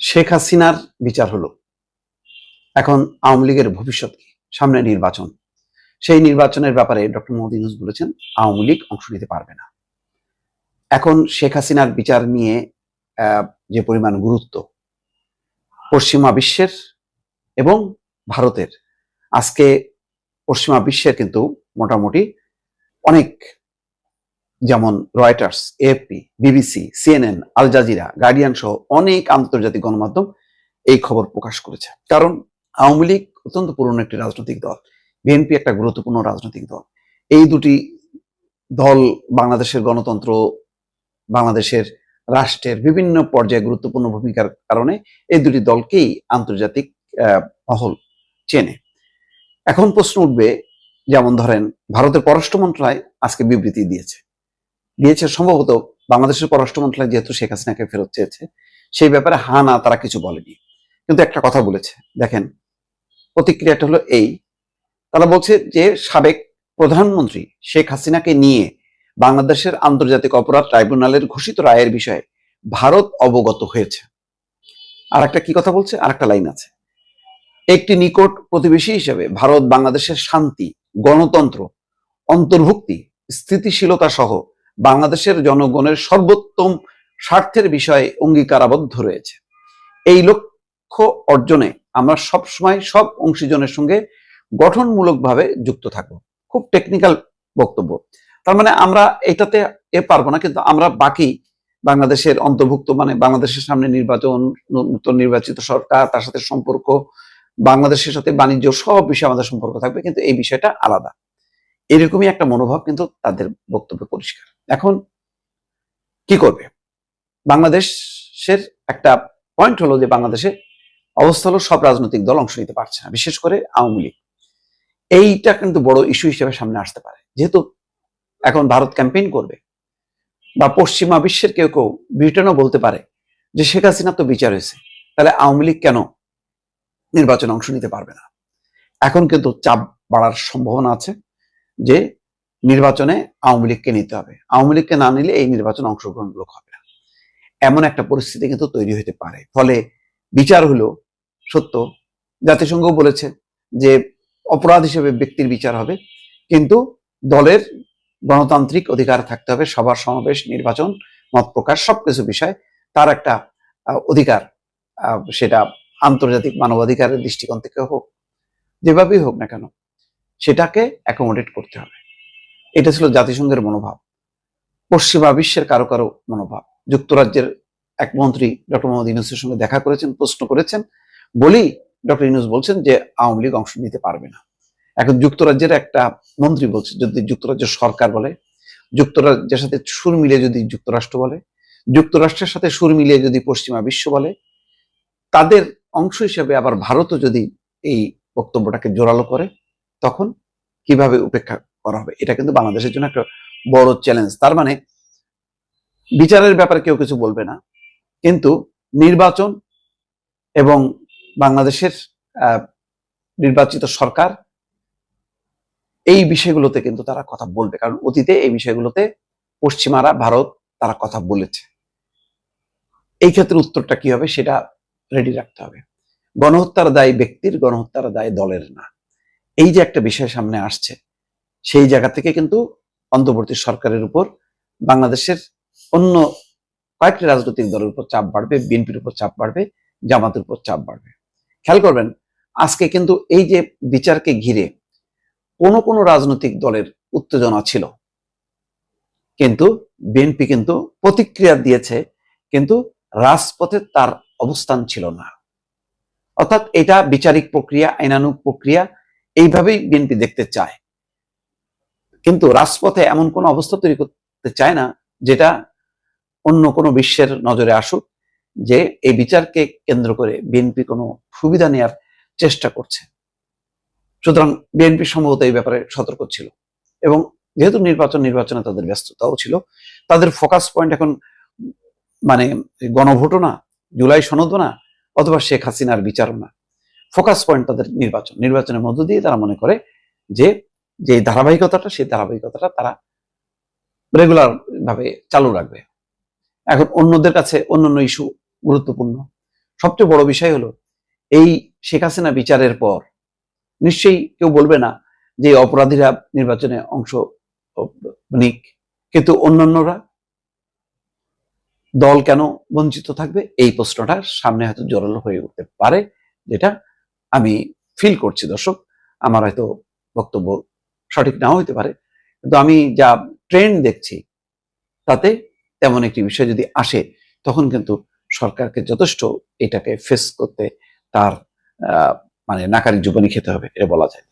শেখ হাসিনার বিচার হলো। এখন আওয়ামী লীগের ভবিষ্যৎ কি? সামনে নির্বাচন। সেই নির্বাচনের ব্যাপারে ডক্টর মোহাম্মদ ইউনুস বলেছেন, আওয়ামী লীগ অংশ নিতে পারবে না। এখন শেখ হাসিনার বিচার নিয়ে যে পরিমাণ গুরুত্ব, পশ্চিমা বিশ্বের এবং ভারতের। আজকে পশ্চিমা বিশ্বের কিন্তু মোটামুটি অনেক যেমন Reuters AFP BBC CNN Al Jazeera Guardian সহ অনেক আন্তর্জাতিক গণমাধ্যম এই খবর প্রকাশ করেছে। কারণ আওয়ামী লীগ অত্যন্ত পুরনো একটি রাজনৈতিক দল। বিএনপি একটা গুরুত্বপূর্ণ রাজনৈতিক দল। এই দুটি দল বাংলাদেশের গণতন্ত্র, বাংলাদেশের রাষ্ট্রের বিভিন্ন পর্যায়ে গুরুত্বপূর্ণ ভূমিকার কারণে এই দুটি দলকেই আন্তর্জাতিক মহল চেনে। এখন প্রশ্ন উঠবে, যেমন ধরেন, ভারতের পররাষ্ট্র মন্ত্রণালয় আজকে বিবৃতি দিয়েছে। দিয়েছে, সম্ভবত বাংলাদেশের পররাষ্ট্র মন্ত্রণালয় যেহেতু শেখ হাসিনাকে ফেরত চেয়েছে, সেই ব্যাপারে হা না, তারা কিছু বলেনি। কিন্তু একটা কথা বলেছে, দেখেন, প্রতিক্রিয়াটা হলো এই, তারা বলছে যে সাবেক প্রধানমন্ত্রী শেখ হাসিনাকে নিয়ে বাংলাদেশের আন্তর্জাতিক অপরাধ ট্রাইব্যুনালের ঘোষিত রায়ের বিষয়ে ভারত অবগত হয়েছে। আর একটা কি কথা বলছে? আর একটা লাইন আছে। একটি নিকট প্রতিবেশী হিসেবে ভারত বাংলাদেশের শান্তি, গণতন্ত্র, অন্তর্ভুক্তি স্থিতিশীলতা সহ বাংলাদেশের জনগণের সর্বোত্তম স্বার্থের বিষয়ে অঙ্গীকারাবদ্ধ রয়েছে। এই লক্ষ্য অর্জনে আমরা সবসময় সব অংশীজনের সঙ্গে গঠনমূলকভাবে যুক্ত থাকব। খুব টেকনিক্যাল বক্তব্য। তার মানে আমরা এটাতে এ পারব না, কিন্তু আমরা বাকি বাংলাদেশের অন্তর্ভুক্ত মানে বাংলাদেশের সামনে নির্বাচন, নতুন নির্বাচিত সরকার, তার সাথে সম্পর্ক, বাংলাদেশের সাথে বাণিজ্য সব বিষয়ে আমাদের সম্পর্ক থাকবে, কিন্তু এই বিষয়টা আলাদা। এরকমই একটা মনোভাব কিন্তু তাদের বক্তব্যে পরিষ্কার। এখন কি করবে? বাংলাদেশের একটা পয়েন্ট হলো যে বাংলাদেশে অবস্থা হলো সব রাজনৈতিক দল অংশ নিতে পারছে না, বিশেষ করে আওয়ামী লীগ। এইটা কিন্তু বড় ইস্যু হিসেবে সামনে আসতে পারে। যেহেতু এখন ভারত ক্যাম্পেইন করবে, বা পশ্চিমা বিশ্বের কেউ কেউ ব্রিটেনও বলতে পারে যে শেখ হাসিনা তো বিচার হয়েছে, তাহলে আওয়ামী লীগ কেন নির্বাচনে অংশ নিতে পারবে না? এখন কিন্তু চাপ বাড়ার সম্ভাবনা আছে। যে নির্বাচনে আওয়ামী লীগকে নিতে হবে। আওয়ামী লীগকে না নিলে এই নির্বাচনে অংশগ্রহণমূলক হবে না। এমন একটা পরিস্থিতি কিন্তু তৈরি হতে পারে। ফলে বিচার হলো সত্য। জাতিসংঘ বলেছে যে অপরাধ হিসেবে ব্যক্তির বিচার হবে। কিন্তু দলের গণতান্ত্রিক অধিকার থাকতে হবে সবার সমাবেশ, নির্বাচন, মত প্রকাশ, সবকিছু বিষয়। তার একটা অধিকার সেটা আন্তর্জাতিক মানবাধিকারের দৃষ্টিকোণ থেকে হোক, যেভাবেই হোক না কেন সেটাকে অ্যাকোমোডেট করতে হবে। এটা ছিল জাতিসংঘের মনোভাব। পশ্চিমা বিশ্বের কারও কারও মনোভাব। যুক্তরাজ্যের এক মন্ত্রী ডক্টর মোহাম্মদ ইউনুসের সঙ্গে দেখা করেছেন, প্রশ্ন করেছেন। বলি ডক্টর ইউনুস বলছেন যে, আওয়ামী লীগ অংশ নিতে পারবে না। এখন যুক্তরাজ্যের একটা মন্ত্রী বলছে, যদি যুক্তরাজ্য সরকার বলে, যুক্তরাজ্যের সাথে সুর মিলিয়ে যদি যুক্তরাষ্ট্র বলে, যুক্তরাষ্ট্রের সাথে সুর মিলিয়ে যদি পশ্চিমা বিশ্ব বলে, তাদের অংশ হিসেবে আবার ভারতও যদি এই বক্তব্যটাকে জোরালো করে তখন কীভাবে উপেক্ষা করা হবে? এটা কিন্তু বাংলাদেশের জন্য একটা বড় চ্যালেঞ্জ তার মানে বিচারের ব্যাপারে কেউ কিছু বলবে না। কিন্তু নির্বাচন এবং বাংলাদেশের নির্বাচিত সরকার এই বিষয়গুলোতে কিন্তু তারা কথা বলবে। কারণ অতীতে এই বিষয়গুলোতে পশ্চিমারা, ভারত, তারা কথা বলেছে। এই ক্ষেত্রে উত্তরটা কি হবে সেটা রেডি রাখতে হবে। গণহত্যার দায় ব্যক্তির গণহত্যার দায় দলের না। এই যে একটা বিষয় সামনে আসছে, সেই জায়গা থেকে কিন্তু অন্তর্বর্তী সরকারের উপর বাংলাদেশের অন্য কয়েকটি রাজনৈতিক দলের উপর চাপ বাড়বে, বিএনপির উপর চাপ বাড়বে, জামাতের উপর চাপ বাড়বে। খেয়াল করবেন, আজকে কিন্তু এই যে বিচারকে ঘিরে কোন কোন রাজনৈতিক দলের উত্তেজনা ছিল। কিন্তু বিএনপি কিন্তু প্রতিক্রিয়া দিয়েছে, কিন্তু রাজপথে তার অবস্থান ছিল না। অর্থাৎ এটা বিচারিক প্রক্রিয়া, আইনানুগ প্রক্রিয়া এইভাবেই বিএনপি দেখতে চায়। কিন্তু রাজপথে এমন কোন অবস্থা তৈরি করতে চায় না, যেটা অন্য কোনো বিশ্বের নজরে আসুক, যে এই বিচারকে কেন্দ্র করে বিএনপি কোনো সুবিধা নেয়ার চেষ্টা করছে। সুতরাং বিএনপি সম্ভবত এই ব্যাপারে সতর্ক ছিল এবং যেহেতু নির্বাচন নির্বাচনে তাদের ব্যস্ততাও ছিল, তাদের ফোকাস পয়েন্ট এখন মানে গণভোটও না, জুলাই সনদও না, অথবা শেখ হাসিনার বিচারও না। ফোকাস পয়েন্ট তাদের নির্বাচন, নির্বাচনের মধ্য দিয়ে তারা মনে করে যে যে ধারাবাহিকতাটা, সেই ধারাবাহিকতাটা তারা রেগুলার ভাবে চালু রাখবে। এখন অন্যদের কাছে অন্যান্য ইস্যু গুরুত্বপূর্ণ। সবচেয়ে বড় বিষয় হলো, এই শেখ হাসিনা বিচারের পর নিশ্চয়ই কেউ বলবে না যে অপরাধীরা নির্বাচনে অংশ নিক, কিন্তু অন্যান্যরা দল কেন বঞ্চিত থাকবে? এই প্রশ্নটা সামনে হয়তো জোরালো হয়ে উঠতে পারে, যেটা আমি ফিল করছি দর্শক। আমার হয়তো বক্তব্য সঠিক নাও হতে পারে। কিন্তু আমি যা ট্রেন্ড দেখছি, তাতে তেমন একটি বিষয় যদি আসে, তখন কিন্তু সরকারকে যথেষ্ট এটাকে ফেস করতে তার মানে নাকারি জীবনী খেতে হবে, এটা বলা যায়।